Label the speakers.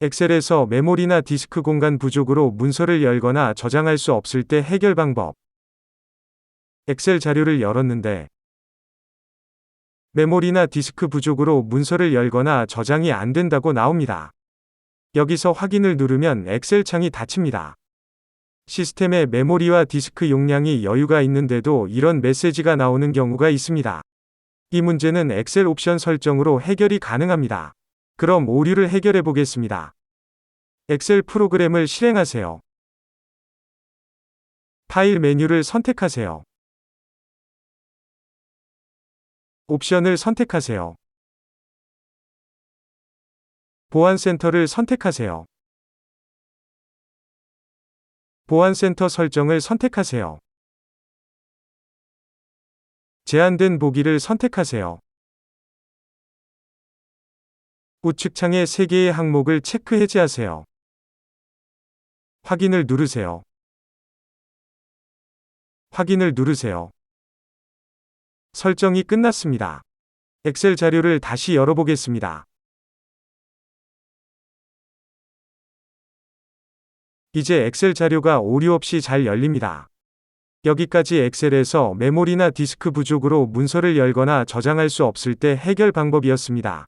Speaker 1: 엑셀에서 메모리나 디스크 공간 부족으로 문서를 열거나 저장할 수 없을 때 해결 방법. 엑셀 자료를 열었는데 메모리나 디스크 부족으로 문서를 열거나 저장이 안 된다고 나옵니다. 여기서 확인을 누르면 엑셀 창이 닫힙니다. 시스템에 메모리와 디스크 용량이 여유가 있는데도 이런 메시지가 나오는 경우가 있습니다. 이 문제는 엑셀 옵션 설정으로 해결이 가능합니다. 그럼 오류를 해결해 보겠습니다. 엑셀 프로그램을 실행하세요. 파일 메뉴를 선택하세요. 옵션을 선택하세요. 보안센터를 선택하세요. 보안센터 설정을 선택하세요. 제한된 보기를 선택하세요. 우측창에 3개의 항목을 체크 해제하세요. 확인을 누르세요. 확인을 누르세요. 설정이 끝났습니다. 엑셀 자료를 다시 열어보겠습니다. 이제 엑셀 자료가 오류 없이 잘 열립니다. 여기까지 엑셀에서 메모리나 디스크 부족으로 문서를 열거나 저장할 수 없을 때 해결 방법이었습니다.